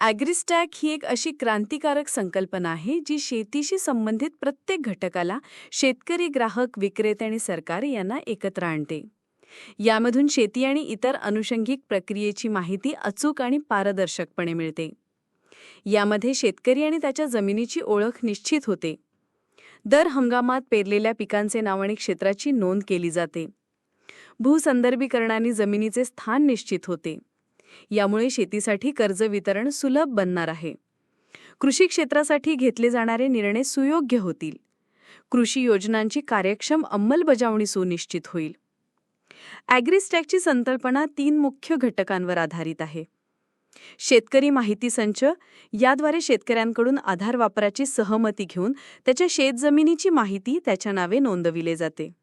AgriStack ही एक अशी क्रांतिकारक संकल्पना आहे जी शेतीशी संबंधित प्रत्येक घटकाला शेतकरी ग्राहक विक्रेते आणि सरकार यांना एकत्र आणते. यामधून शेती आणि इतर अनुषंगिक प्रक्रियेची माहिती अचूक आणि पारदर्शकपणे मिळते. यामध्ये शेतकरी आणि त्याच्या जमिनीची ओळख निश्चित होते. दर हंगामात पेरलेल्या पिकांचे नाव आणि क्षेत्राची नोंद केली जाते. भूसंदर्भीकरणाने जमिनीचे स्थान निश्चित होते. यामुळे शेतीसाठी कर्ज वितरण सुलभ बनणार आहे. कृषी क्षेत्रासाठी घेतले जाणारे निर्णय सुयोग्य होतील. कृषी योजनांची कार्यक्षम अंमलबजावणी सुनिश्चित होईल. ॲग्रिस्टॅकची संकल्पना तीन मुख्य घटकांवर आधारित आहे. शेतकरी माहिती संच याद्वारे शेतकऱ्यांकडून आधार वापराची सहमती घेऊन त्याच्या शेतजमिनीची माहिती त्याच्या नावे नोंदविले जाते.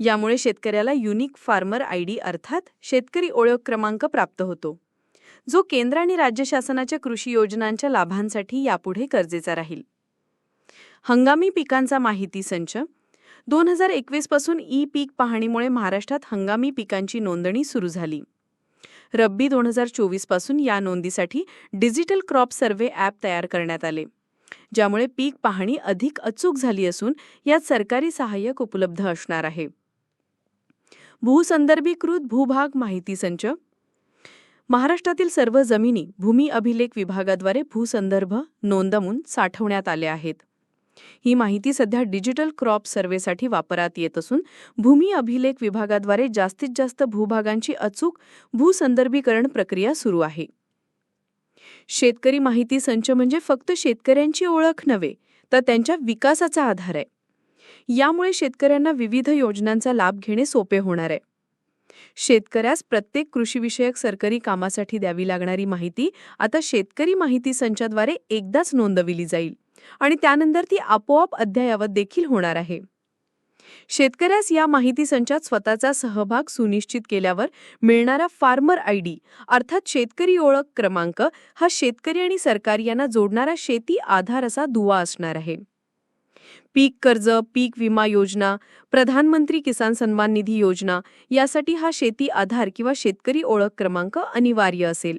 यामुळे शेतकऱ्याला युनिक फार्मर आय डी अर्थात शेतकरी ओळख क्रमांक प्राप्त होतो. जो केंद्र आणि राज्य शासनाच्या कृषी योजनांच्या लाभांसाठी यापुढे गरजेचा राहील. हंगामी पिकांचा माहिती संच. दोन हजार एकवीसपासून ई पीक पाहणीमुळे महाराष्ट्रात हंगामी पिकांची नोंदणी सुरू झाली. रब्बी दोन हजार चोवीसपासून या नोंदीसाठी डिजिटल क्रॉप सर्व्हे ॲप तयार करण्यात आले. ज्यामुळे पीक पाहणी अधिक अचूक झाली असून यात सरकारी सहाय्यक उपलब्ध असणार आहे. भूसंदर्भीकृत भूभाग माहिती संच. महाराष्ट्रातील सर्व जमिनी भूमी अभिलेख विभागाद्वारे भूसंदर्भ नोंदवून साठवण्यात आल्या आहेत. ही माहिती सध्या डिजिटल क्रॉप सर्व्हेसाठी वापरात येत असून भूमी अभिलेख विभागाद्वारे जास्तीत जास्त भूभागांची अचूक भूसंदर्भीकरण प्रक्रिया सुरू आहे. शेतकरी माहिती संच म्हणजे फक्त शेतकऱ्यांची ओळख नव्हे तर त्यांच्या विकासाचा आधार आहे. यामुळे शेतकऱ्यांना विविध योजनांचा लाभ घेणे सोपे होणार आहे. शेतकऱ्यास प्रत्येक कृषीविषयक सरकारी कामासाठी द्यावी लागणारी माहिती आता शेतकरी माहिती संचाद्वारे एकदाच नोंदविली जाईल आणि त्यानंतर ती आपोआप अद्ययावत देखील होणार आहे. शेतकऱ्यास या माहिती संचात स्वतःचा सहभाग सुनिश्चित केल्यावर मिळणारा फार्मर आय डी अर्थात शेतकरी ओळख क्रमांक हा शेतकरी आणि सरकार यांना जोडणारा शेती आधार असा दुवा असणार आहे. पीक कर्ज पीक विमा योजना प्रधानमंत्री किसान सन्मान निधी योजना यासाठी हा शेती आधार किंवा शेतकरी ओळख क्रमांक अनिवार्य असेल.